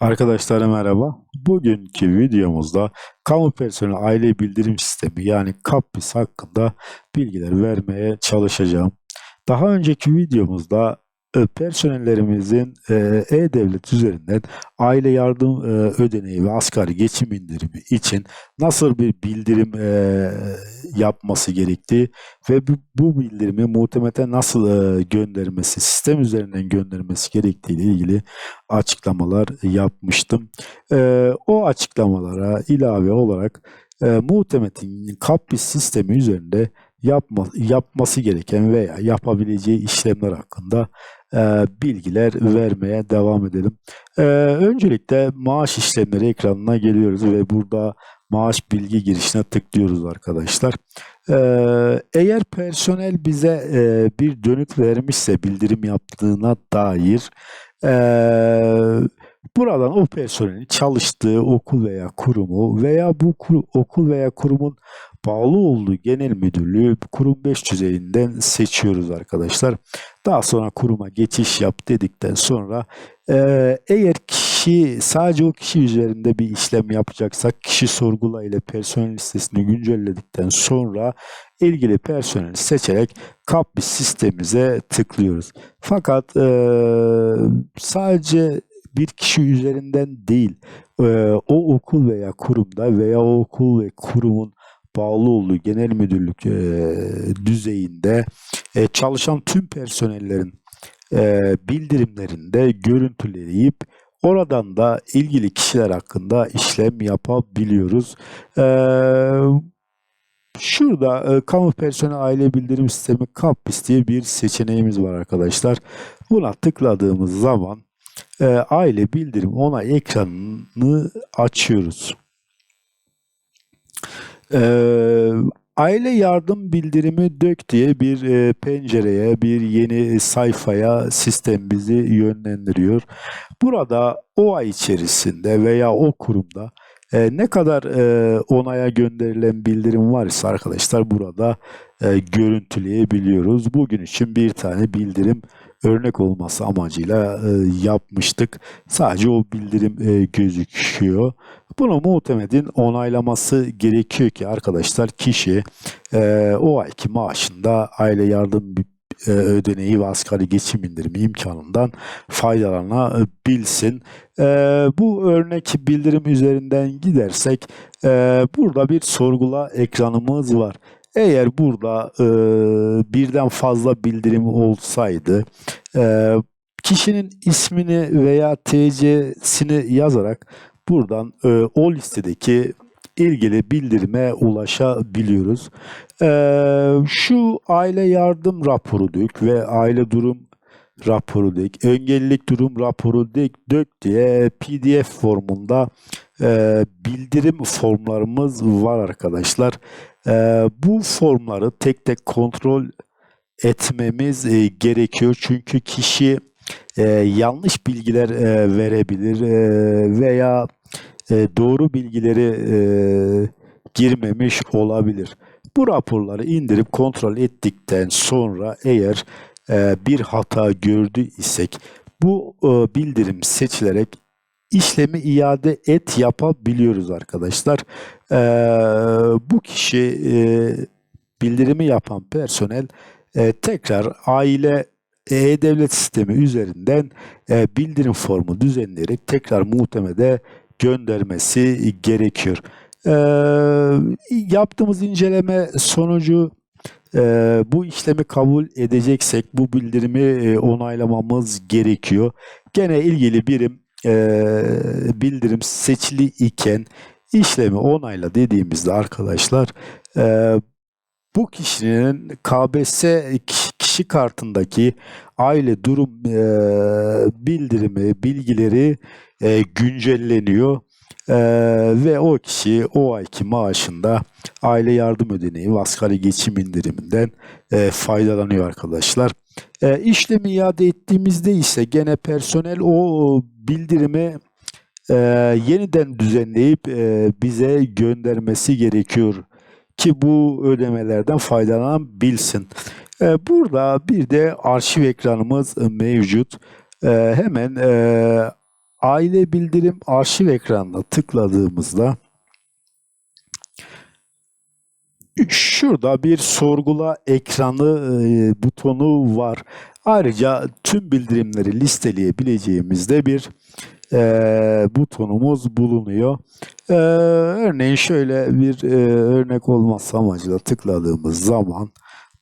Arkadaşlar merhaba. Bugünkü videomuzda kamu personeli aile bildirim sistemi yani KAPBİS hakkında bilgiler vermeye çalışacağım. Daha önceki videomuzda personellerimizin e, e-devlet üzerinden aile yardım e, ödeneği ve asgari geçim indirimi için nasıl bir bildirim e, yapması gerektiği ve bu, bu bildirimi muhtemelen nasıl e, göndermesi, sistem üzerinden göndermesi gerektiği ile ilgili açıklamalar yapmıştım. E, o açıklamalara ilave olarak e, muhtemetin KAPBİS sistemi üzerinde yapma, yapması gereken veya yapabileceği işlemler hakkında e, bilgiler vermeye devam edelim. E, öncelikle maaş işlemleri ekranına geliyoruz ve burada maaş bilgi girişine tıklıyoruz arkadaşlar. E, eğer personel bize e, bir dönüt vermişse bildirim yaptığına dair e, buradan o personelin çalıştığı okul veya kurumu veya bu kur, okul veya kurumun bağlı olduğu genel müdürlüğü kurum 5 düzeyinden seçiyoruz arkadaşlar. Daha sonra kuruma geçiş yap dedikten sonra e, eğer kişi sadece o kişi üzerinde bir işlem yapacaksak kişi sorgula ile personel listesini güncelledikten sonra ilgili personeli seçerek KAPBİS sistemimize tıklıyoruz. Fakat e, sadece bir kişi üzerinden değil e, o okul veya kurumda veya o okul ve kurumun bağlı olduğu genel müdürlük e, düzeyinde e, çalışan tüm personellerin e, bildirimlerinde görüntüleyip oradan da ilgili kişiler hakkında işlem yapabiliyoruz. E, şurada e, kamu personel aile bildirim sistemi KAPBİS diye bir seçeneğimiz var arkadaşlar. Buna tıkladığımız zaman e, aile bildirim onay ekranını açıyoruz. Ee, aile yardım bildirimi dök diye bir e, pencereye, bir yeni sayfaya sistem bizi yönlendiriyor. Burada o ay içerisinde veya o kurumda e, ne kadar e, onaya gönderilen bildirim varsa arkadaşlar burada e, görüntüleyebiliyoruz. Bugün için bir tane bildirim örnek olması amacıyla e, yapmıştık. Sadece o bildirim e, gözüküyor. Bunu muhtemelen onaylaması gerekiyor ki arkadaşlar kişi e, o ayki maaşında aile yardım e, ödeneği ve asgari geçim indirimi imkanından faydalanabilsin. E, bu örnek bildirim üzerinden gidersek e, burada bir sorgula ekranımız var. Eğer burada e, birden fazla bildirim olsaydı e, kişinin ismini veya TC'sini yazarak buradan e, o listedeki ilgili bildirime ulaşabiliyoruz. E, şu aile yardım raporu dök ve aile durum raporu dök, engellilik durum raporu dök, dök diye PDF formunda e, bildirim formlarımız var arkadaşlar. E, bu formları tek tek kontrol etmemiz e, gerekiyor çünkü kişi e, yanlış bilgiler e, verebilir e, veya e, doğru bilgileri e, girmemiş olabilir. Bu raporları indirip kontrol ettikten sonra eğer e, bir hata gördü isek bu e, bildirim seçilerek işlemi iade et yapabiliyoruz arkadaşlar. E, bu kişi e, bildirimi yapan personel e, tekrar aile e-devlet sistemi üzerinden e, bildirim formu düzenleyerek tekrar muhtemede göndermesi gerekiyor. E, yaptığımız inceleme sonucu e, bu işlemi kabul edeceksek bu bildirimi e, onaylamamız gerekiyor. Gene ilgili birim e, bildirim seçili iken işlemi onayla dediğimizde arkadaşlar e, bu kişinin KBS kişi kartındaki aile durum e, bildirimi, bilgileri e, güncelleniyor e, ve o kişi o ayki maaşında aile yardım ödeneği ve asgari geçim indiriminden e, faydalanıyor arkadaşlar. E, işlemi iade ettiğimizde ise gene personel o bildirimi e, yeniden düzenleyip e, bize göndermesi gerekiyor ki bu ödemelerden faydalanabilsin. E, burada bir de arşiv ekranımız mevcut. E, hemen e, aile bildirim arşiv ekranına tıkladığımızda şurada bir sorgula ekranı e, butonu var. Ayrıca tüm bildirimleri listeleyebileceğimiz de bir e, butonumuz bulunuyor. E, örneğin şöyle bir e, örnek olması amacıyla tıkladığımız zaman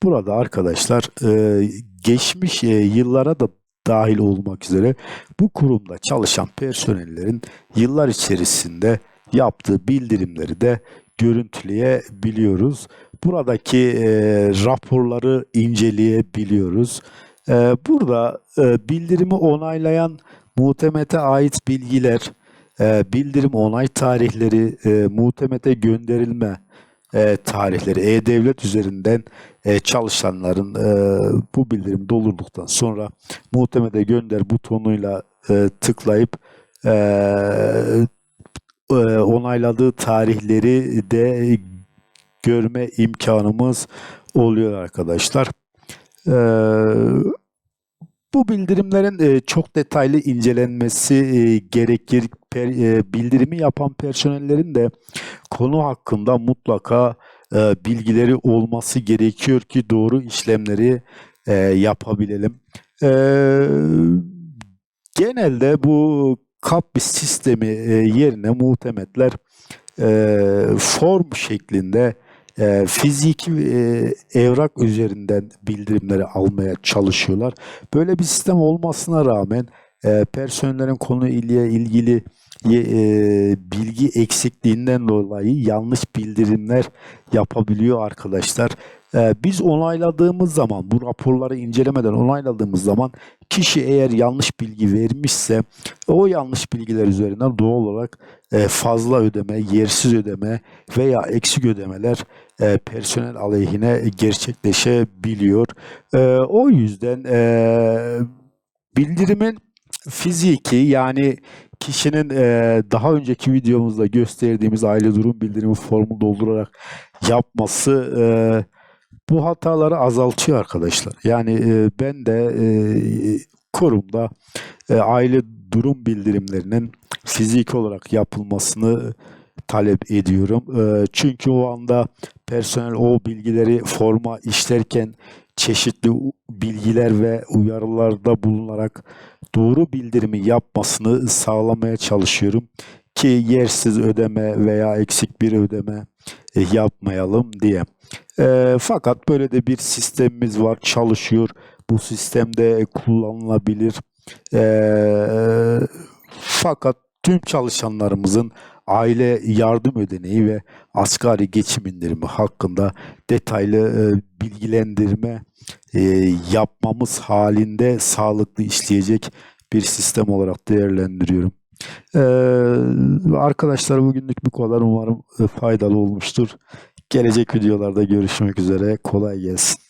burada arkadaşlar e, geçmiş e, yıllara da dahil olmak üzere bu kurumda çalışan personellerin yıllar içerisinde yaptığı bildirimleri de görüntüleyebiliyoruz. Buradaki e, raporları inceleyebiliyoruz. E, burada e, bildirimi onaylayan muhtemete ait bilgiler, e, bildirim onay tarihleri, e, muhtemete gönderilme e, tarihleri E-Devlet üzerinden e, çalışanların e, bu bildirim doldurduktan sonra muhtemete gönder butonuyla e, tıklayıp e, e, onayladığı tarihleri de görme imkanımız oluyor arkadaşlar. E, bu bildirimlerin e, çok detaylı incelenmesi e, gerekir. E, bildirimi yapan personellerin de konu hakkında mutlaka bilgileri olması gerekiyor ki doğru işlemleri yapabilelim. Genelde bu KAPBİS sistemi yerine muhtemetler form şeklinde e, fiziki e, evrak üzerinden bildirimleri almaya çalışıyorlar. Böyle bir sistem olmasına rağmen e, personellerin konu ile ilgili e, bilgi eksikliğinden dolayı yanlış bildirimler yapabiliyor arkadaşlar. E, biz onayladığımız zaman bu raporları incelemeden onayladığımız zaman kişi eğer yanlış bilgi vermişse o yanlış bilgiler üzerinden doğal olarak e, fazla ödeme, yersiz ödeme veya eksik ödemeler e, personel aleyhine gerçekleşebiliyor. E, o yüzden bildirimin fiziki yani kişinin daha önceki videomuzda gösterdiğimiz aile durum bildirimi formu doldurarak yapması e, bu hataları azaltıyor arkadaşlar. Yani e, ben de e, kurumda e, aile durum bildirimlerinin fiziki olarak yapılmasını talep ediyorum. E, çünkü o anda personel o bilgileri forma işlerken çeşitli bilgiler ve uyarılarda bulunarak doğru bildirimi yapmasını sağlamaya çalışıyorum ki yersiz ödeme veya eksik bir ödeme yapmayalım diye. E, fakat böyle de bir sistemimiz var, çalışıyor. Bu sistemde kullanılabilir. E, fakat tüm çalışanlarımızın aile yardım ödeneği ve asgari geçim indirimi hakkında detaylı e, bilgilendirme e, yapmamız halinde sağlıklı işleyecek bir sistem olarak değerlendiriyorum. Ee, arkadaşlar bugünlük bu kadar. Umarım e, faydalı olmuştur. Gelecek videolarda görüşmek üzere. Kolay gelsin.